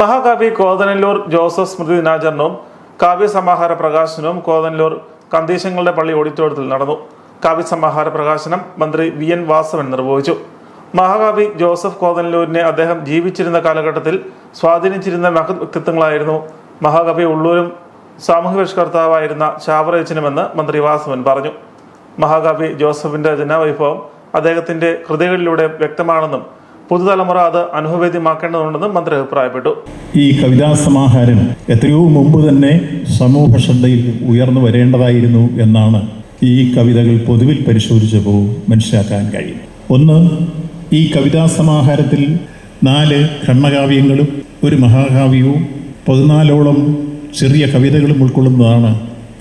മഹാകവി കോതനല്ലൂർ ജോസഫ് സ്മൃതി ദിനാചരണവും കാവ്യസമാഹാര പ്രകാശനവും കോതനല്ലൂർ കന്തീശങ്ങളുടെ പള്ളി ഓഡിറ്റോറിയത്തിൽ നടന്നു. കാവ്യസമാഹാര പ്രകാശനം മന്ത്രി വി എൻ വാസവൻ നിർവഹിച്ചു. മഹാകവി ജോസഫ് കോതനല്ലൂരിനെ അദ്ദേഹം ജീവിച്ചിരുന്ന കാലഘട്ടത്തിൽ സ്വാധീനിച്ചിരുന്ന മഹത് വ്യക്തിത്വങ്ങളായിരുന്നു മഹാകവി ഉള്ളൂരും സാമൂഹ്യ പരിഷ്കർത്താവായിരുന്ന ചാവറയച്ചനുമെന്ന് മന്ത്രി വാസവൻ പറഞ്ഞു. മഹാകവി ജോസഫിന്റെ ജനവൈഭവം അദ്ദേഹത്തിന്റെ കൃതികളിലൂടെ വ്യക്തമാണെന്നും പുതുതലമുറ അത് അനുഭവേദ്യമാക്കേണ്ടതുണ്ടെന്നും മന്ത്രി അഭിപ്രായപ്പെട്ടു. ഈ കവിതാ സമാഹാരം എത്രയോ മുമ്പ് തന്നെ സമൂഹ ശ്രദ്ധയിൽ ഉയർന്നു വരേണ്ടതായിരുന്നു എന്നാണ് ഈ കവിതകൾ പൊതുവിൽ പരിശോധിച്ചപ്പോൾ മനസ്സിലാക്കാൻ കഴിയും. ഒന്ന് ഈ കവിതാ സമാഹാരത്തിൽ നാല് ഖണ്ഡകാവ്യങ്ങളും ഒരു മഹാകാവ്യവും പതിനാലോളം ചെറിയ കവിതകളും ഉൾക്കൊള്ളുന്നതാണ്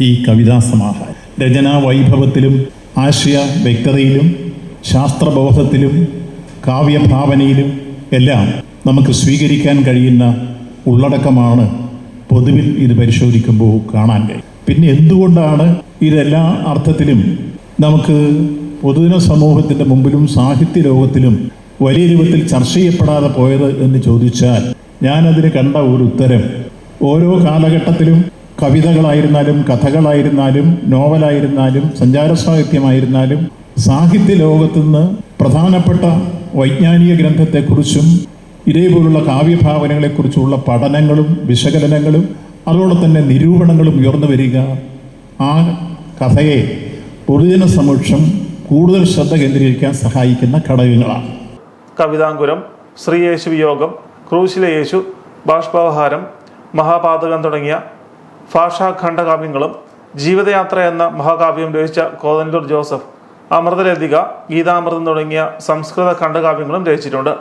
ഈ കവിതാ സമാഹാരം രചനാ വൈഭവത്തിലും ആശയ വ്യക്തതയിലും ശാസ്ത്രബോധത്തിലും കാവ്യഭാവനയിലും എല്ലാം നമുക്ക് സ്വീകരിക്കാൻ കഴിയുന്ന ഉള്ളടക്കമാണ് പൊതുവിൽ ഇത് പരിശോധിക്കുമ്പോൾ കാണാൻ കഴിയും. പിന്നെ എന്തുകൊണ്ടാണ് ഇതെല്ലാ അർത്ഥത്തിലും നമുക്ക് പൊതുജന സമൂഹത്തിന്റെ മുമ്പിലും സാഹിത്യ ലോകത്തിലും വലിയ രൂപത്തിൽ ചർച്ച ചെയ്യപ്പെടാതെ പോയത് എന്ന് ചോദിച്ചാൽ ഞാനതിന് കണ്ട ഒരു ഉത്തരം ഓരോ കാലഘട്ടത്തിലും കവിതകളായിരുന്നാലും കഥകളായിരുന്നാലും നോവലായിരുന്നാലും സഞ്ചാര സാഹിത്യമായിരുന്നാലും സാഹിത്യ ലോകത്തുനിന്ന് പ്രധാനപ്പെട്ട വൈജ്ഞാനിക ഗ്രന്ഥത്തെക്കുറിച്ചും ഇതേപോലുള്ള കാവ്യഭാവനകളെക്കുറിച്ചുള്ള പഠനങ്ങളും വിശകലനങ്ങളും അതോടെ തന്നെ നിരൂപണങ്ങളും ഉയർന്നു വരിക. ആ കഥയെ പൊതുജന സമക്ഷം കൂടുതൽ ശ്രദ്ധ കേന്ദ്രീകരിക്കാൻ സഹായിക്കുന്ന ഘടകങ്ങളാണ്. കവിതാങ്കുരം ശ്രീയേശു വിയോഗം ക്രൂശിലെ യേശു ബാഷ്പവഹാരം മഹാപാതകം തുടങ്ങിയ ഭാഷാഖണ്ഡകാവ്യങ്ങളും ജീവിതയാത്ര എന്ന മഹാകാവ്യം രചിച്ച കോതല്ലൂർ ജോസഫ് അമൃതലതിക ഗീതാമൃതം തുടങ്ങിയ സംസ്കൃത ഖണ്ഡകാവ്യങ്ങളും രചിച്ചിട്ടുണ്ട്.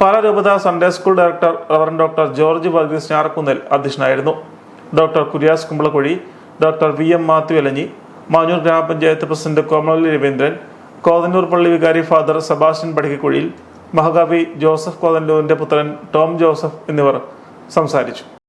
പല രൂപത Sunday school director reverend doctor George Varghese Njarakkunnel അധ്യക്ഷനായിരുന്നു. Doctor Kuriakose Kumbalakuzhy doctor V M Mathew Elanji Manjoor ഗ്രാമപഞ്ചായത്ത് പ്രസിഡന്റ് കോമളി രവീന്ദ്രൻ കോതന്നൂർ പള്ളി വികാരി ഫാദർ സെബാസ്റ്റ്യൻ പടിക്കക്കുഴിയിൽ മഹാകവി ജോസഫ് കോതന്നൂരിന്റെ പുത്രൻ ടോം ജോസഫ് എന്നിവർ സംസാരിച്ചു.